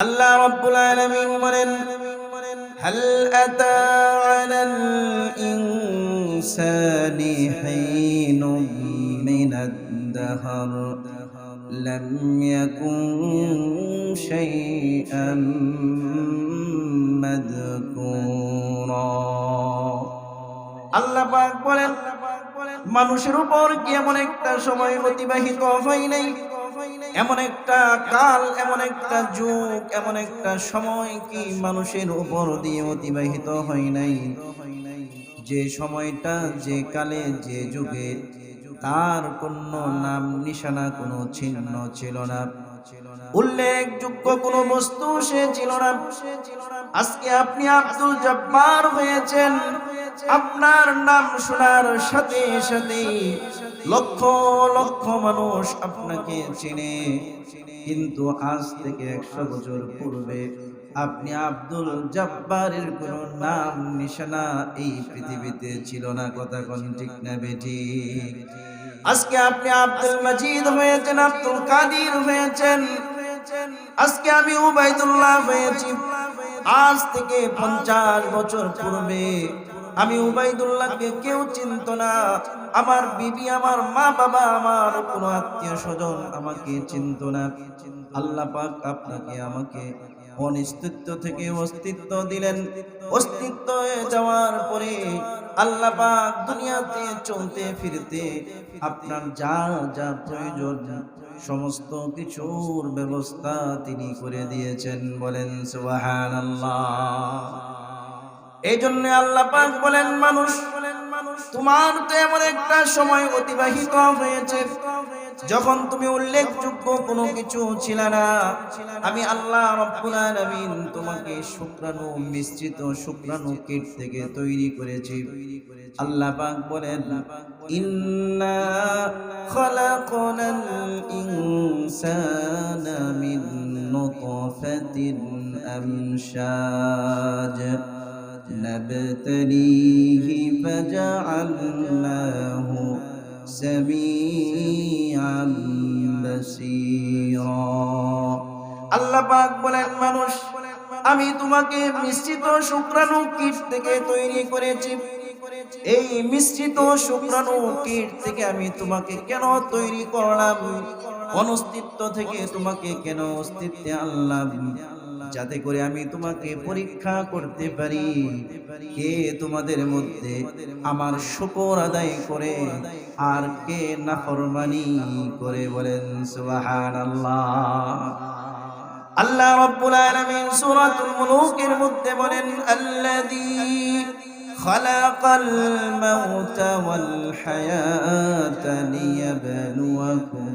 আল্লাহ রাব্বুল আলামিন বলেন هل أتى على الإنسان حين من الدهر لم يكن شيئا مذكورا আল্লাহ পাক বলেন মানুষের উপর কি এমন একটা সময় অতিবাহিত হয় নাই এমন একটা কাল, এমন একটা যুগ, এমন একটা সময় কি মানুষের উপর দিয়ে অতিবাহিত হয় নাই? যে সময়টা, যে কালে, যে যুগে, তার কোনো নাম, নিশানা, কোনো চিহ্ন ছিল না। উল্লেখযোগ্য কোনো বস্তু সে ছিল না। আজকে আপনি আব্দুল জব্বার হয়েছেন। আপনার নাম শোনার সাথে সাথে লক্ষ লক্ষ মানুষ আপনাকে চিনে, কিন্তু আজ থেকে একশো বছর পূর্বে আপনি আব্দুল জব্বারের কোনো নাম, নিশানা এই পৃথিবীতে ছিল না। কথা কোন ঠিক না বেটি আজকে আপনি আব্দুল মজিদ হয়েছেন, আব্দুল কাদির হয়েছেন। আজকে আমি উবাইদুল্লাহ হয়েছি। আজ থেকে পঞ্চাশ বছর পূর্বে আমি উবাইদুল্লাহকে কেউ চিনত না। আমার বিবি, আমার মা বাবা, আমার কোনো আত্মীয় স্বজন আমাকে চিনত না। আল্লাহ পাক আপনাকে আমাকে অনিস্তিত্ব থেকে অস্তিত্ব দিলেন। অস্তিত্ব যাওয়ার পরে আল্লাহ পাক দুনিয়াতে চলতে ফিরতে আপনার যা যা প্রয়োজন সমস্ত কিছুর ব্যবস্থা তিনি করে দিয়েছেন। বলেন, সুবহানাল্লাহ। এই জন্য আল্লাহ পাক বলেন, মানুষ, তোমার তো এমন একটা সময় অতিবাহিত হয়েছে যখন তুমি উল্লেখযোগ্য কোনো কিছু ছিল না। আমি আল্লাহ রব্বুল আলামিন তোমাকে শুক্রাণু মিশ্রিত শুক্রাণু কীট থেকে তৈরি করেছি। আল্লাহ পাক বলেন, ইন্না খলাকনাল ইনসানা মিন নুতফাতিন আমশাজ نبتليه فجعلناه سميعا بصيرا আল্লাহ পাক বলেন মানুষ আমি তোমাকে মিশ্রিত শুক্রাণু কীট থেকে তৈরি করেছি এই মিশ্রিত শুক্রাণু কীট থেকে আমি তোমাকে কেন তৈরি করলাম অনস্তিত্ব থেকে তোমাকে কেন অস্তিত্বে আনলাম যাতে করে আমি তোমাকে পরীক্ষা করতে পারি। কে তোমাদের মধ্যে আমার শুকর আদায় করে আর কে নাফরমানি করে বলেন, সুবহানাল্লাহ। আল্লাহ আল্লাহ রাব্বুল আলামিন সূরাতুল মুলুকের মধ্যে বলেন, আল্লাযী খালাকাল মাউতা ওয়াল হায়াতা লিয়াবলুয়াকুম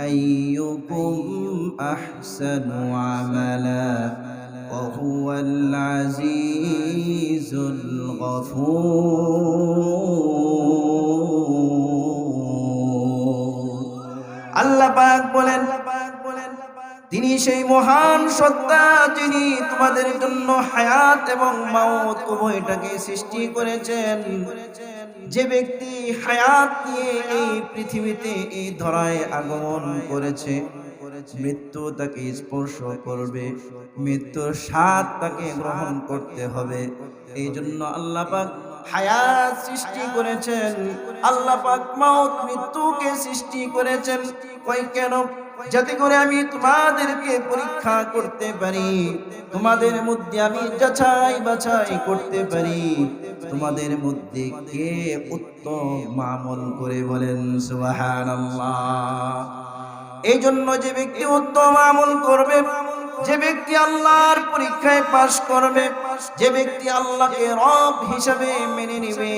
أيكم أحسن عملا وهو العزيز الغفور আল্লাহ পাক বলেন তিনি সেই মহান সত্তা যিনি তোমাদের জন্য হায়াত এবং মাউত উভয়টাকে সৃষ্টি করেছেন যে ব্যক্তি হায়াত নিয়ে এই পৃথিবীতে এই ধরায় আগমন করেছে, মৃত্যু তাকে স্পর্শ করবে, মৃত্যুর স্বাদ তাকে গ্রহণ করতে হবে। এই জন্য আল্লাহ পাক হায়াত সৃষ্টি করেছেন। আল্লাহ পাক মৃত্যুকে সৃষ্টি করেছেন। কই কেন? যাতে করে আমি তোমাদেরকে পরীক্ষা করতে পারি, তোমাদের মধ্যে আমি যাচাই বাছাই করতে পারি। তোমাদের মধ্যে কে উত্তম আমল করে বলেন, সুবহানাল্লাহ। এই জন্য যে ব্যক্তি উত্তম আমল করবে, যে ব্যক্তি আল্লাহর পরীক্ষায় পাশ করবে, যে ব্যক্তি আল্লাহকে রব হিসাবে মেনে নিবে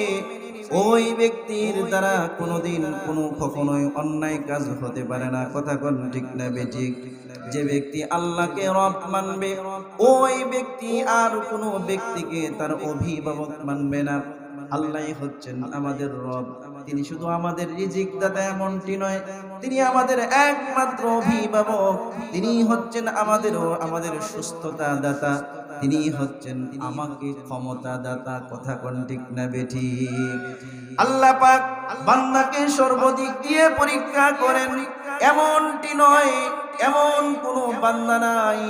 ওই ব্যক্তির দ্বারা কোনোদিন কোনো কখনোই অন্যায় কাজ হতে পারে না। কথা কোন ঠিক না বেঠিক? যে ব্যক্তি আল্লাহকে রব মানবে, ওই ব্যক্তি আর কোনো ব্যক্তিকে তার অভিভাবক মানবে না। আল্লাহ হচ্ছেন আমাদের রব। তিনি শুধু আমাদের রিজিক দাতা এমনটি নয়, তিনি আমাদের একমাত্র অভিভাবক। তিনি হচ্ছেন আমাদেরও, আমাদের সুস্থতা দাতা তিনি হচ্ছেন আমাকে ক্ষমতা দাতা কথা কোন ঠিক না বেঠি। আল্লাহ পাক বান্দাকে সর্বদিক দিয়ে পরীক্ষা করেন। এমনটি নয়, এমন কোনো বান্দা নাই।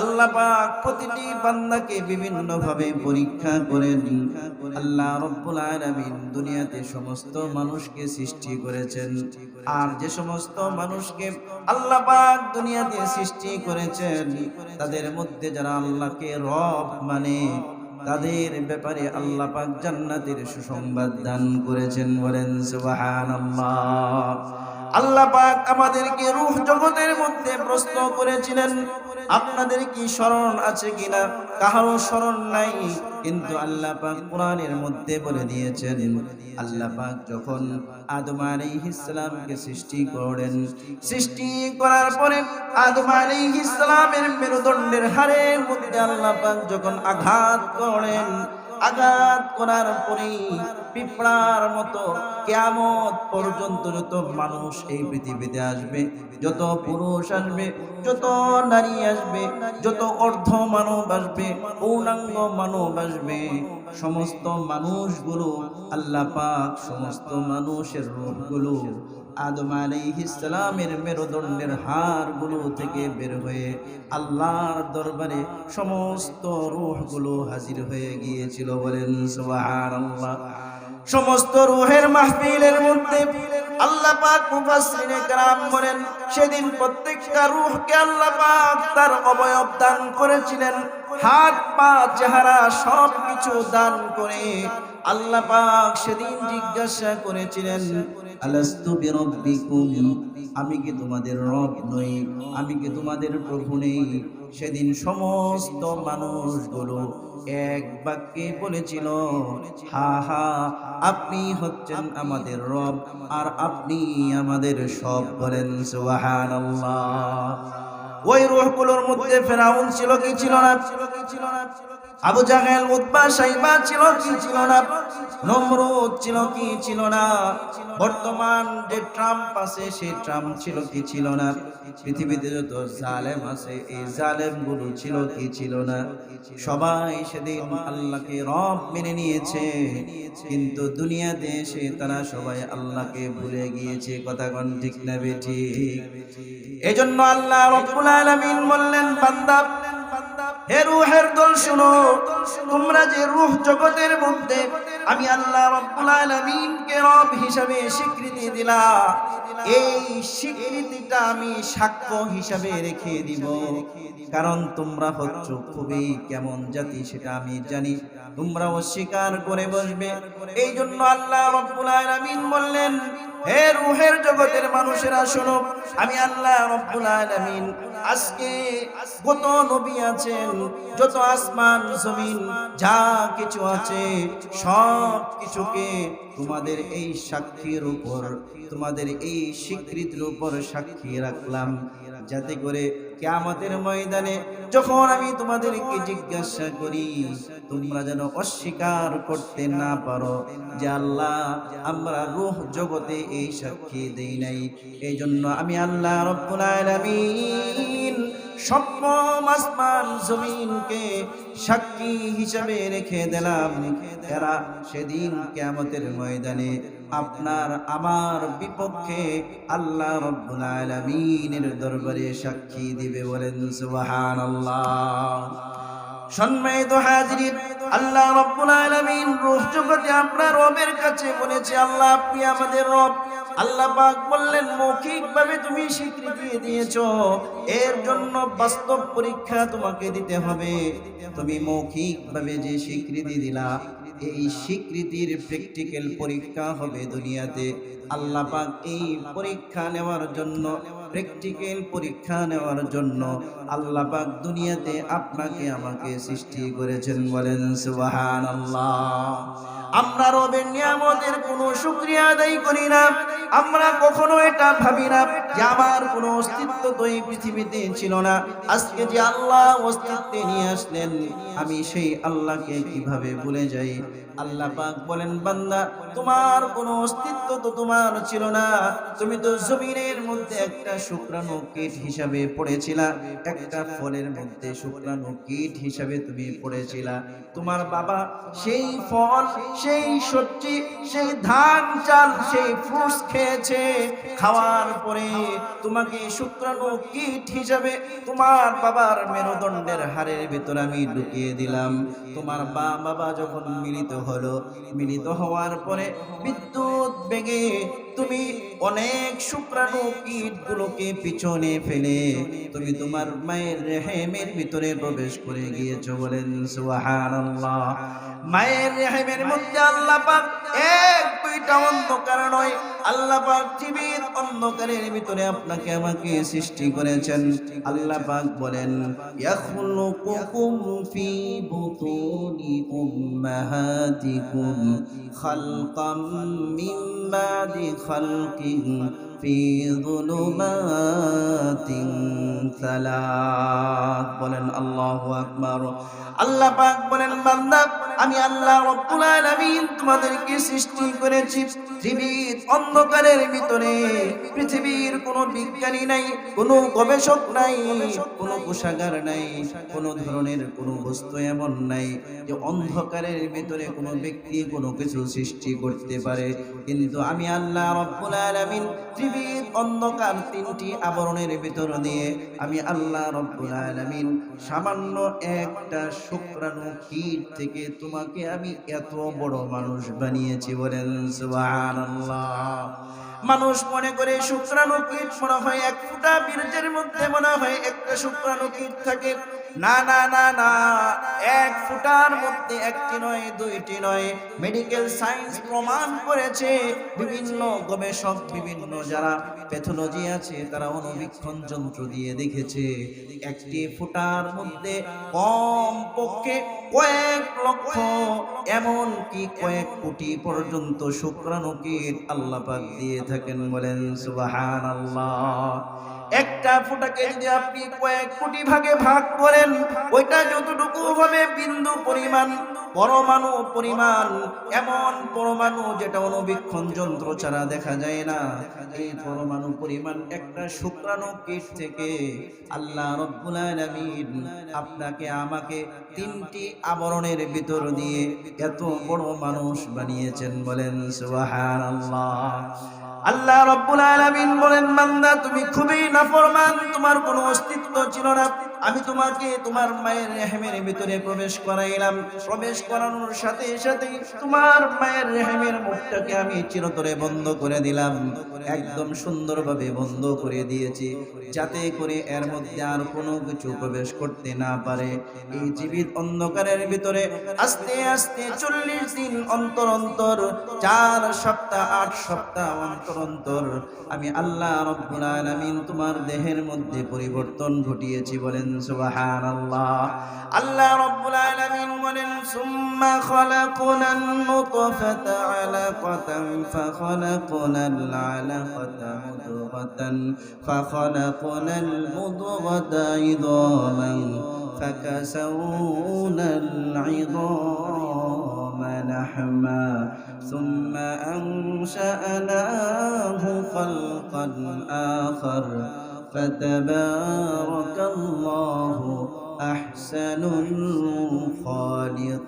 আল্লাহ পাক প্রতিটি বান্দাকে বিভিন্ন ভাবে পরীক্ষা করেন। আল্লাহ রব্বুল আলামিন দুনিয়াতে সমস্ত মানুষকে সৃষ্টি করেছেন। আর যে সমস্ত মানুষকে আল্লাহ পাক দুনিয়াতে সৃষ্টি করেছেন, তাদের মধ্যে যারা আল্লাহকে রব মানে তাদের ব্যাপারে আল্লাহ পাক জান্নাতের সুসংবাদ দান করেছেন বলেন, সুবহানাল্লাহ। আল্লাহ পাক আমাদেরকে রূহ জগতের মধ্যে প্রশ্ন করেছিলেন, আপনাদের কি স্মরণ আছে কিনা? কাহারও স্মরণ নাই, কিন্তু আল্লাহ পাক কোরআনের মধ্যে বলে দিয়েছেন, আল্লাহ পাক যখন আদম আলাইহিস সালামকে সৃষ্টি করেন সৃষ্টি করার পরে আদম আলাইহিস সালামের মেরুদণ্ডের হাড়ের মধ্যে আল্লাহ পাক যখন আঘাত করেন আঘাত করার পরেই পিঁপড়ার মতো কেয়ামত পর্যন্ত যত মানুষ এই পৃথিবীতে আসবে, যত পুরুষ আসবে, যত নারী আসবে, যত অর্ধ মানব আসবে, পূর্ণাঙ্গ মানব আসবে, সমস্ত মানুষগুলো, আল্লাহ পাক সমস্ত মানুষের রূপগুলো আদম আলাইহিসসালামের মেরুদণ্ডের হাড়গুলো থেকে বের হয়ে আল্লাহর দরবারে সমস্ত রূহগুলো হাজির হয়ে গিয়েছিল বলেন সুবহানাল্লাহ। সমস্ত রুহের মাহফিলের মধ্যে আল্লাহ পাক মুফাসসিরিনে کرام বলেন সেদিন প্রত্যেকটা রূহকে আল্লাহ পাক তার অবয়ব দান করেছিলেন হাত পা চেহারা সব কিছু দান করে আল্লাহ পাক সেদিন জিজ্ঞাসা করেছিলেন, আলাস্তু বিরব্বিকুম? আমি কি তোমাদের রব নই? আমি কি তোমাদের প্রভু নেই? সেদিন সমস্ত মানুষগুলো এক বাক্যে বলেছিল, হা হা, আপনি হচ্ছেন আমাদের রব, আর আপনি আমাদের সব বলেন, সুবহানাল্লাহ। ওই রূহগুলোর মধ্যে ফেরাউন ছিল কি ছিল না? ছিল কি ছিল না আবু জাহেল উতবা সাইবা ছিল কি ছিল না? নমরুদ ছিল কি ছিল না? বর্তমান যে ট্রাম্প আছে, সেই ট্রাম্প ছিল কি ছিল না? পৃথিবীতে যত জালেম আছে, এই জালেমগুলো ছিল কি ছিল না? সবাই সেদিন আল্লাহকে রব মেনে নিয়েছে। কিন্তু দুনিয়াতে এসে তারা সবাই আল্লাহকে ভুলে গিয়েছে। কথা কোন ঠিক না বেঠি এজন্য আল্লাহ রব্বুল আলামিন বললেন, বান্দা হে রুহের দল শুনো, তোমরা জগতের মধ্যে, আমি আল্লাহ রব্বুল আলামিনকে রব হিসাবে স্বীকৃতি দিলা এই স্বীকৃতিটা আমি সাক্ষ্য হিসাবে রেখে দিব। কারণ তোমরা হচ্ছ খুবই কেমন জাতি, সেটা আমি জানি। তোমরা অস্বীকার করে বসবে। এই জন্য আল্লাহ বললেন, হে রুহের জগতের মানুষেরা, শোনো, আমি আল্লাহ আজকে কত নবী আছেন, যত আসমান, জমিন, যা কিছু আছে সব কিছুকে তোমাদের এই সাক্ষীর উপর, তোমাদের এই স্বীকৃতির উপর সাক্ষী রাখলাম। যাতে করে কেয়ামতের ময়দানে যখন আমি তোমাদেরকে জিজ্ঞাসা করি, তোমরা যেন অস্বীকার করতে না পারো যে আল্লাহ আমরা রূহ জগতে এই সাক্ষী দেই নাই। এই জন্য আমি আল্লাহ রব্বুল সাক্ষী হিসাবে রেখে দিলাম। সেদিন কেয়ামতের ময়দানে আপনার, আমার বিপক্ষে আল্লাহ রব্বুল আলামিনের দরবারে সাক্ষী দিবে বলেন সুবহানাল্লাহ। সম্মানিত হাজিরিন, আল্লাহ রব্বুল আলামিন রূহ জগতে আপনার রবের কাছে বলেছে, আল্লাহ, আপনি আমাদের রব। আল্লাহ পাক বললেন, মৌখিকভাবে তুমি স্বীকৃতি দিয়েছ। এর জন্য বাস্তব পরীক্ষা তোমাকে দিতে হবে। তুমি মৌখিকভাবে যে স্বীকৃতি দিলা এই স্বীকৃতির প্র্যাকটিক্যাল পরীক্ষা হবে দুনিয়াতে। আল্লাহ পাক এই পরীক্ষা নেওয়ার জন্য প্র্যাকটিক্যাল পরীক্ষা নেওয়ার জন্য আল্লাহ পাক দুনিয়াতে আপনাকে আমাকে সৃষ্টি করেছেন বলেন, সুবহানাল্লাহ। আমরা রবের নিয়ামতের কোনো শুকরিয়া আদায় করি না। আমরা কখনো এটা ভাবি না যে আমার কোনো অস্তিত্ব তো এই পৃথিবীতে ছিল না। আজকে যে আল্লাহ অস্তিত্বে নিয়ে আসলেন, আমি সেই আল্লাহকে কীভাবে ভুলে যাই? আল্লাহ পাক বলেন, বান্দা, তোমার কোনো অস্তিত্ব তো তোমার ছিল না। তুমি তো জমিনের মধ্যে একটা শুক্রাণু কীট হিসাবে পড়েছিলা, একটা ফলের মধ্যে শুক্রাণু কীট হিসাবে তুমি পড়েছিলা। তোমার বাবা সেই ফল, সেই সবজি, সেই ধান, চাল, সেই ফ্রুটস খেয়েছে। খাওয়ার পরে তোমাকে শুক্রাণু কীট হিসাবে তোমার বাবার মেরুদণ্ডের হাড়ের ভিতর আমি ঢুকিয়ে দিলাম। তোমার মা বাবা যখন মিলিত হলো মিলিত হওয়ার পরে বিদ্যুৎ বেগে তুমি অনেক শুক্রাণু কীটগুলোকে পিছনে ফেলে তুমি তোমার মায়ের রেহেমের ভিতরে প্রবেশ করে গিয়েছো বলেন মায়ের রেহেমের মধ্যে আল্লাহ পাক এক দুইটা অন্ধকার নয়, আল্লাহ পাক জীবিত অন্ধকারের ভিতরে আপনাকে আমাকে সৃষ্টি করেছেন। আল্লাহ পাক বলেন, ইয়াখলুকুকুম ফি বুতুনি উম্মাহাতিকুম খালকাম মিন বাদি ফি যুলুমাতিন সালাত বলেন আল্লাহু আকবার। আল্লাহ পাক বলেন বান্দা আমি আল্লাহ রব্বুল আলামিন তোমাদেরকে সৃষ্টি করেছি। জীবিত অন্ধকারের ভিতরে পৃথিবীর কোনো বিজ্ঞানী নাই, কোনো গবেষক নাই, কোনো কোষাগার নাই, কোনো ধরনের কোনো বস্তু এমন নাই যে অন্ধকারের ভিতরে কোনো ব্যক্তি কোনো কিছু সৃষ্টি করতে পারে। কিন্তু আমি আল্লাহ রব্বুল আলামিন জীবিত অন্ধকার তিনটি আবরণের ভিতর দিয়ে আমি আল্লাহ রব্বুল আলামিন সামান্য একটা শুক্রাণু কীট থেকে তোমাকে আমি এত বড় মানুষ বানিয়েছি বলেন মানুষ মনে করে শুক্রাণু কীট মনে হয় এক ফুটা বীর্যের মধ্যে মনে হয় একটা শুক্রাণু কীট থাকে। না না না না। এক ফুটার মধ্যে একটি নয়, দুইটি নয়। মেডিকেল সায়েন্স প্রমাণ করেছে, বিভিন্ন গবেষক, বিভিন্ন যারা প্যাথোলজি আছে, তারা অনুবীক্ষণ যন্ত্র দিয়ে দেখেছে। একটি ফুটার মধ্যে কম পক্ষে কয়েক লক্ষ এমন কি কয়েক কোটি পর্যন্ত শুক্রাণু কীট আল্লাহ পাক দিয়ে থাকেন বলেন, সুবহানাল্লাহ। একটা ফোটাকে যদি আপনি কয়েক কোটি ভাগে ভাগ করেন, ওইটা যতটুকু হবে বিন্দু পরিমাণ পরমাণু পরিমাণ, এমন পরমাণু যেটা অনুবীক্ষণ যন্ত্র ছাড়া দেখা যায় না। এই পরমাণু পরিমাণ একটা শুক্রাণু কীট থেকে আল্লাহ রব্বুল আলামিন আপনাকে, আমাকে তিনটি আবরণের ভিতর দিয়ে এত বড় মানুষ বানিয়েছেন বলেন, সুবহানাল্লাহ। আল্লাহ রব্বুল আলামিন বলেন, বান্দা, তুমি খুবই নাফরমান, তোমার কোনো অস্তিত্ব ছিল না। আমি তোমাকে তোমার মায়ের রেহেমের ভিতরে প্রবেশ করাইলাম। প্রবেশ করানোর সাথে সাথে তোমার মায়ের রেহেমের মুখটাকে আমি চিরতরে বন্ধ করে দিলাম। একদম সুন্দরভাবে বন্ধ করে দিয়েছি, যাতে করে এর মধ্যে আর কোনো কিছু প্রবেশ করতে না পারে। এই জীবিত অন্ধকারের ভিতরে আস্তে আস্তে চল্লিশ দিন অন্তর অন্তর, চার সপ্তাহ, আট সপ্তাহ অন্তর অন্তর আমি আল্লাহ রব্বুল আলামিন তোমার দেহের মধ্যে পরিবর্তন ঘটিয়েছি বলেন সুবহানাল্লাহ। আল্লাহ রব্বুল আলামিন বলেন, সুম্মা খালাকনান নুতফাতা আলাকাতান ফাখালাকনাল আলাকাতা মুদগাতান ফাখালাকনাল মুদগাতা ইদামান فكسونا العظام لحما ثم أنشأناه خلقا آخر فتبارك الله أحسن الخالقين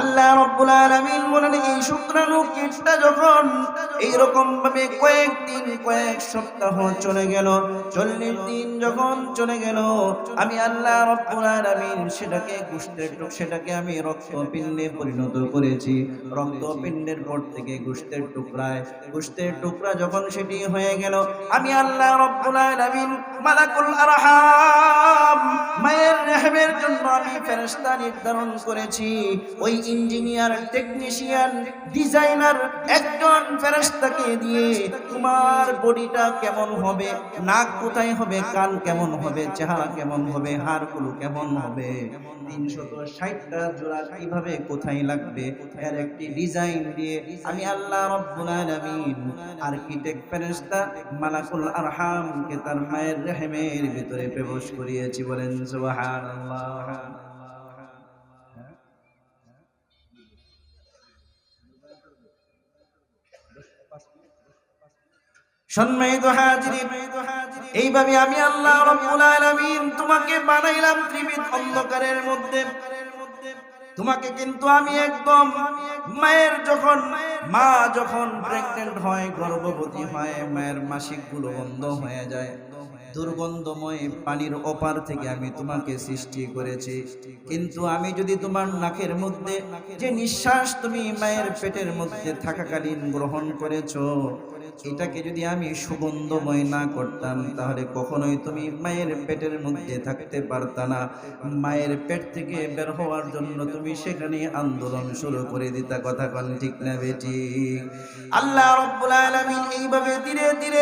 আল্লাহ রব্বুল আলামিন বলেন এই শুক্রাণু কীটটা যখন এইরকম ভাবে কয়েকদিন, কয়েক সপ্তাহ চলে গেল। চল্লিশ দিন যখন চলে গেল, আমি আল্লাহ রব্বুল সেটাকে গোষ্ঠের সেটাকে আমি রক্তপিণ্ডে পরিণত করেছি। রক্তপিণ্ডের পর থেকে গোষ্ঠের টুকরায় গোষ্ঠের টুকরা যখন সেটি হয়ে গেল, আমি আল্লাহ রব্বুল মালাকুল মায়ের রেহমের জন্য আমি ফেরেশতা নির্ধারণ করেছি। ওই ইঞ্জিনিয়ার, টেকনিশিয়ান, ডিজাইনার, একজন ফেরেশতাকে দিয়ে তোমার বডিটা কেমন হবে? নাক কোথায় হবে? কান কেমন হবে? চেহারা কেমন হবে? হাড়গুলো কেমন হবে? তিনশত ষাটটা জোড়া কীভাবে কোথায় লাগবে? এর একটি ডিজাইন দিয়ে আমি আল্লাহ রব্বুল আলামিন আর্কিটেক্ট ফেরেশতা মালাকুল তার মায়ের রেহেমের ভিতরে প্রবেশ করিয়েছি বলেন, সুবহানাল্লাহ। এইভাবে আমি আল্লাহ তোমাকে বানাইলাম অন্ধকারের মধ্যে। তোমাকে কিন্তু আমি একদম মায়ের যখন, মা যখন প্রেগনেন্ট হয়, গর্ভবতী হয়, মায়ের মাসিকগুলো বন্ধ হয়ে যায়। দুর্গন্ধময় পানির ওপার থেকে আমি তোমাকে সৃষ্টি করেছি। কিন্তু আমি যদি তোমার নাকের মধ্যে যে নিঃশ্বাস তুমি মায়ের পেটের মধ্যে থাকাকালীন গ্রহণ করেছ এটাকে যদি আমি সুগন্ধময় না করতাম, তাহলে কখনোই তুমি মায়ের পেটের মধ্যে থাকতে পারতা না। মায়ের পেট থেকে বের হওয়ার জন্য তুমি সেখানে আন্দোলন শুরু করে দিতা, কথা কন ঠিক না বেটি? আল্লাহ রব্বুল আলামিন এইভাবে ধীরে ধীরে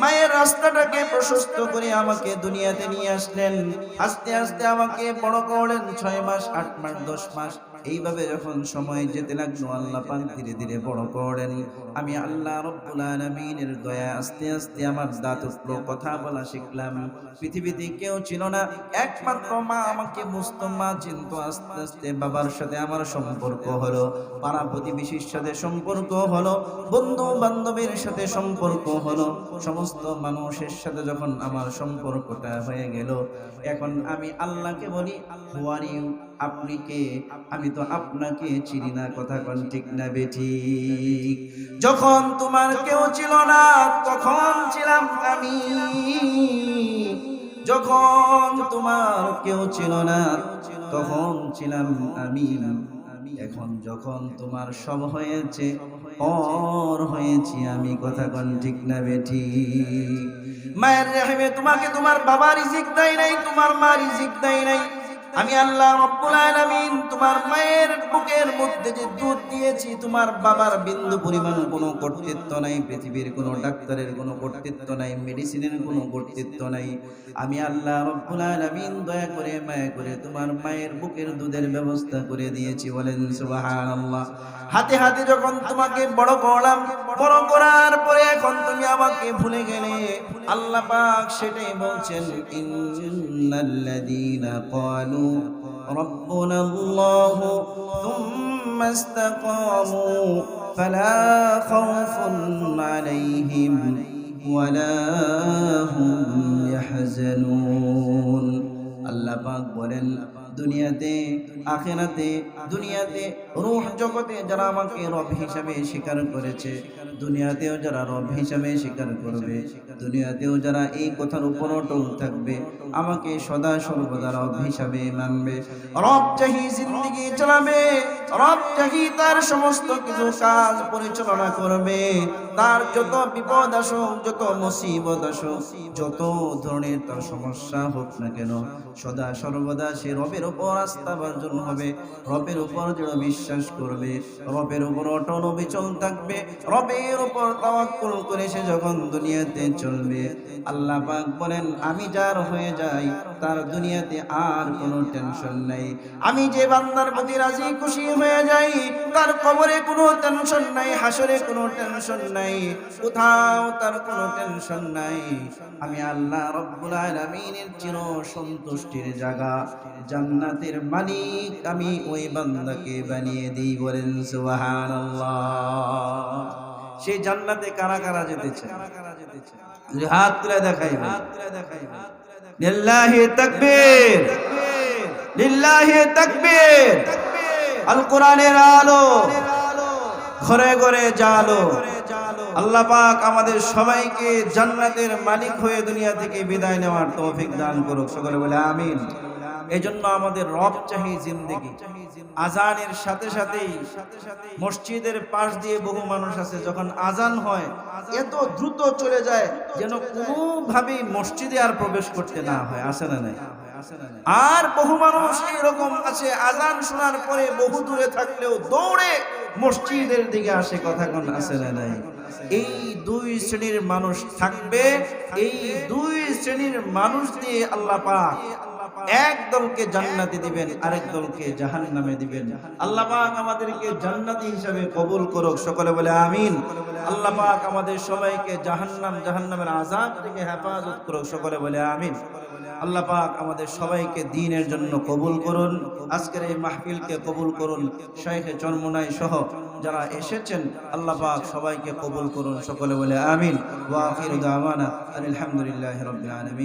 মায়ের রাস্তাটাকে প্রশস্ত করে আমাকে দুনিয়াতে নিয়ে আসলেন। আস্তে আস্তে আমাকে বড় করলেন ছয় মাস, আট মাস, দশ মাস। এইভাবে যখন সময় যেতে লাগল, আল্লাহ পাক ধীরে ধীরে বড় করলেন আমি আল্লাহ রব্বুল আলামিনের দয়া আস্তে আস্তে আমার দাঁত উঠল কথা বলা শিখলাম। পৃথিবীতে কেউ ছিল না, একমাত্র মা আমাকে বুঝতো, মা চিনত, আস্তে আস্তে বাবার সাথে আমার সম্পর্ক হলো, পাড়া প্রতিবেশীর সাথে সম্পর্ক হলো বন্ধু বান্ধবের সাথে সম্পর্ক হলো, সমস্ত মানুষের সাথে যখন আমার সম্পর্কটা হয়ে গেল, এখন আমি আল্লাহকে বলি হুয়ার ইউ আপনি কে? আমি তো আপনাকে চিনি না, কথা কোন ঠিক না বেঠি যখন তোমার কেউ ছিল না, তখন ছিলাম আমি। যখন তোমার কেউ ছিল না, তখন ছিলাম আমি। এখন যখন তোমার সব হয়েছে, পর হয়েছি আমি, কথা কোন ঠিক না বেঠি মায়ের রেহেমে তোমাকে তোমার বাবা রিজিক দেয় নাই, তোমার মা রিজিক দেয় নাই। আমি আল্লাহ রব্বুল আলামিন তোমার মায়ের বুকের মধ্যে যে দুধ দিয়েছি, তোমার বাবার বিন্দু পরিমাণ কোনো কর্তৃত্ব নাই, পৃথিবীর কোনো ডাক্তারের কোনো কর্তৃত্ব নাই, মেডিসিনের কোনো কর্তৃত্ব নাই। আমি আল্লাহ রব্বুল আলামিন দয়া করে, মায়া করে তোমার মায়ের বুকের দুধের ব্যবস্থা করে দিয়েছি, বলেন সুবহানাল্লাহ। হাতে হাতে যখন তোমাকে বড় করলাম, বড় করার পরে এখন তুমি আমাকে ভুলে গেলে, আল্লাহ পাক সেটাই বলছেন, ইন্নাল্লাযীনা ক্বালু ربنا الله ثم استقاموا فلا خوف عليهم ولا هم يحزنون আল্লাহ পাক বলেন দুনিয়াতে, আখেরাতে, দুনিয়াতে রূহ জগতে যারা আমাকে রব হিসাবে স্বীকার করেছে, দুনিয়াতেও যারা রব হিসাবে স্বীকার করবে, দুনিয়াতেও যারা এই কথার উপর অটল থাকবে, আমাকে সদা সর্বদা রব হিসাবে মানবে। রব চাহি জিন্দগি চালাবে, রব চাহি তার সমস্ত কিছু কাজ পরিচালনা করবে। তার যত বিপদ আসুক, যত মুসিবত আসুক, যত ধরনের তার সমস্যা হোক না কেন, সদা সর্বদা সে রবের উপর আস্থা বর্জন হবে। রবের উপর দৃঢ় বিশ্বাস করবে। রবের উপর অটল অবিচল থাকবে। রবের উপর তাওয়াক্কুল করে সে যখন দুনিয়াতে চলবে। আল্লাহ পাক বলেন, আমি যার হয়ে যাই, তার দুনিয়াতে আর কোনো টেনশন নাই। আমি যে বান্দার প্রতি রাজি খুশি হয়ে যাই তার কবরে কোনো টেনশন নাই, হাসরে কোনো টেনশন নাই, কোথাও তার কোনো টেনশন নাই। আমি আল্লাহ রব্বুল আলামিনের চির সন্তুষ্টির জায়গা, জান্নাতের মালিক আমি ওই বান্দাকে বানিয়ে দিই বলেন সুবহানাল্লাহ। সেই জান্নাতে কারা কারা যেতেছে? যদি হাত তুলে দেখাইবে লিল্লাহি তাকবীর লিল্লাহি তাকবীর। আল কোরআনের আলো। ঘরে ঘরে জালো। আল্লাহ পাক আমাদের সবাইকে জান্নাতের মালিক হয়ে দুনিয়া থেকে বিদায় নেওয়ার তৌফিক দান করুক। সকলে বলে আমিন। এই জন্য আমাদের রব চাহি জিন্দেগি। আজানের সাথে সাথেই মসজিদের পাশ দিয়ে বহু মানুষ আছে। যখন আজান হয়, এত দ্রুত চলে যায় যেন কোনোভাবেই মসজিদে আর প্রবেশ করতে না হয়। আসে না নাই? আর বহু মানুষ এরকম আছে, আজান শোনার পরে বহু দূরে থাকলেও দৌড়ে মসজিদের দিকে আসে, কথা কোন আছে না নাই? এই দুই শ্রেণির মানুষ থাকবে, এই দুই শ্রেণির মানুষ দিয়ে আল্লাহ পাক এক দলকে জান্নাতি দিবেন, আরেক দলকে জাহান্নামে দিবেন। আল্লাহ পাক আমাদেরকে জান্নাতি হিসাবে কবুল করুক, সকলে বলে আমিন। আল্লাহ পাক আমাদের সবাইকে জাহান্নাম, জাহান্নামের আযাব থেকে হেফাজত করুক, সকলে বলে আমিন। আল্লাহ পাক আমাদের সবাইকে দিনের জন্য কবুল করুন। আজকের এই মাহফিলকে কবুল করুন। শাইখে চরমুনাই সহ যারা এসেছেন, আল্লাহ পাক সবাইকে কবুল করুন। সকলে বলে আমিন। ওয়াফির আলহামদুলিল্লাহি রাব্বিল আলামিন।